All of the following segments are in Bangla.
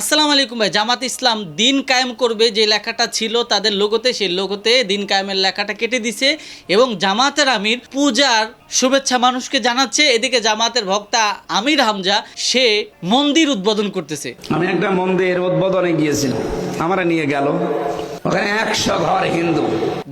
আসসালামু আলাইকুম ভাই, জামাত ইসলাম দিন কায়েম করবে, যে লেখাটা ছিল তাদের লোগোতে, সেই লোগোতে দিন কায়েমের লেখাটা কেটে দিছে এবং জামাতের আমির পূজার শুভেচ্ছা মানুষকে জানাচ্ছে। এদিকে জামাতের ভক্তা আমির হামজা সে মন্দির উদ্বোধন করতেছে। আমি একটা মন্দির উদ্বোধনে গিয়েছিলাম। আমরা নিয়ে গেল। ওখানে একশো ঘর হিন্দু।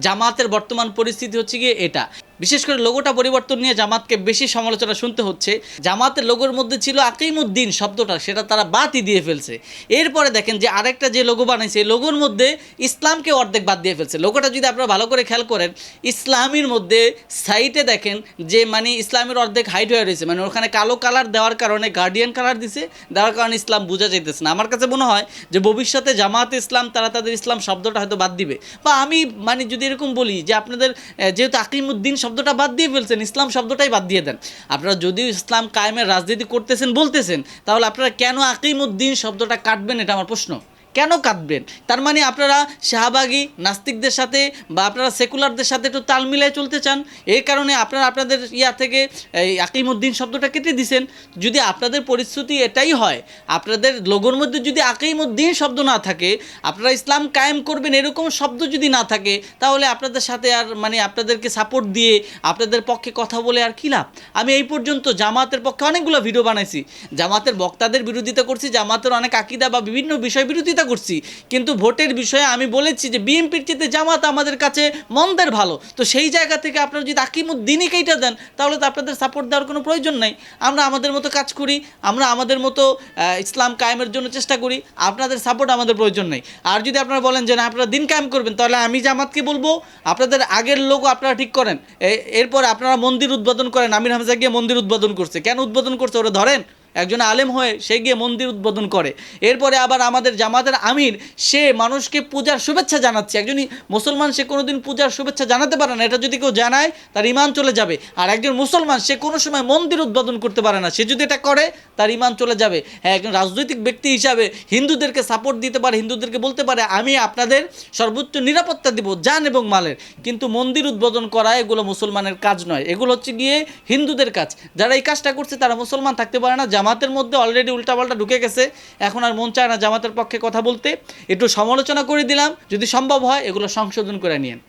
জামাতের বর্তমান পরিস্থিতি হচ্ছে গিয়ে এটা। বিশেষ করে লোগোটা পরিবর্তন নিয়ে জামাতকে বেশি সমালোচনা শুনতে হচ্ছে। জামাতের লোগোর মধ্যে ছিল আকিমুদ্দিন শব্দটা সেটা তারা বাদই দিয়ে ফেলছে। এরপরে দেখেন যে আরেকটা যে লোগো বানাইছে এই লোগোর মধ্যে ইসলামকে অর্ধেক বাদ দিয়ে ফেলছে। লোগোটা যদি আপনারা ভালো করে খেয়াল করেন ইসলামের মধ্যে সাইটে দেখেন যে মানে ইসলামের অর্ধেক হাইট হয়ে রয়েছে মানে ওখানে কালো কালার দেওয়ার কারণে গার্ডিয়ান কালার দিছে, দেওয়ার কারণে ইসলাম বোঝা যাইতেছে না। আমার কাছে মনে হয় যে ভবিষ্যতে জামাত ইসলাম, তারা তাদের ইসলাম শব্দটা হয়তো বাদ দিবে। বা আমি মানে যদি এরকম বলি যে আপনাদের যেহেতু আকিমুদ্দিন শব্দটা বাদ দিয়ে ফেলছেন, ইসলাম শব্দটাই বাদ দিয়ে দেন। আপনারা যদিও ইসলাম কায়েমের রাজনীতি করতেছেন, বলতেছেন, তাহলে আপনারা কেন আকিমুদ্দিন শব্দটা কাটবেন, এটা আমার প্রশ্ন। কেন কাঁদবেন? তার মানে আপনারা শাহবাগী নাস্তিকদের সাথে বা আপনারা সেকুলারদের সাথে একটু তাল মিলিয়ে চলতে চান এই কারণে আপনারা আপনাদের ইয়া থেকে এই আকিমুদ্দিন শব্দটা কেটে দিছেন। যদি আপনাদের পরিস্থিতি এটাই হয়, আপনাদের লোগোর মধ্যে যদি আকিমুদ্দিন শব্দ না থাকে, আপনারা ইসলাম কায়েম করবেন এরকম শব্দ যদি না থাকে, তাহলে আপনাদের সাথে আর মানে আপনাদেরকে সাপোর্ট দিয়ে আপনাদের পক্ষে কথা বলে আর কী লাভ? আমি এই পর্যন্ত জামাতের পক্ষে অনেকগুলো ভিডিও বানাইছি। জামাতের বক্তাদের বিরোধিতা করছি, জামাতের অনেক আকিদা বা বিভিন্ন বিষয় বিরোধিতা করছি। কিন্তু ভোটের বিষয়ে আমি বলেছি যে বিএনপির চেয়ে জামাত আমাদের কাছে মন্দের ভালো। তো সেই জায়গা থেকে আপনারা যদি আকিমুদ্দিনই কেইটা দেন, তাহলে তো আপনাদের সাপোর্ট দেওয়ার কোনো প্রয়োজন নাই। আমরা আমাদের মতো কাজ করি, আমরা আমাদের মতো ইসলাম কায়েমের জন্য চেষ্টা করি, আপনাদের সাপোর্ট আমাদের প্রয়োজন নেই। আর যদি আপনারা বলেন যে না, আপনারা দিন কায়েম করবেন, তাহলে আমি জামাতকে বলব, আপনাদের আগের লোক আপনারা ঠিক করেন। এরপর আপনারা মন্দির উদ্বোধন করেন, আমির হামজা গিয়ে মন্দির উদ্বোধন করছে। কেন উদ্বোধন করছে, ওরা ধরেন? একজন আলেম হয়ে সে গিয়ে মন্দির উদ্বোধন করে। এরপরে আবার আমাদের জামাতের আমির, সে মানুষকে পূজার শুভেচ্ছা জানাচ্ছে। একজন মুসলমান, সে কোনোদিন পূজার শুভেচ্ছা জানাতে পারে না। এটা যদি কেউ জানায়, তার ইমান চলে যাবে। আর একজন মুসলমান, সে কোনো সময় মন্দির উদ্বোধন করতে পারে না। সে যদি এটা করে, তার ইমান চলে যাবে। হ্যাঁ একজন রাজনৈতিক ব্যক্তি হিসাবে হিন্দুদেরকে সাপোর্ট দিতে পারে, হিন্দুদেরকে বলতে পারে, আমি আপনাদের সর্বোচ্চ নিরাপত্তা দিব জান এবং মালের। কিন্তু মন্দির উদ্বোধন করা এগুলো মুসলমানের কাজ নয়। এগুলো হচ্ছে গিয়ে হিন্দুদের কাজ। যারা এই কাজটা করছে, তারা মুসলমান থাকতে পারে না জামাতের মধ্যে অলরেডি উল্টাপাল্টা ঢুকে গেছে। এখন আর মন চায় না জামাতের পক্ষে কথা বলতে। একটু সমালোচনা করে দিলাম, যদি সম্ভব হয় এগুলো সংশোধন করে নিয়েন।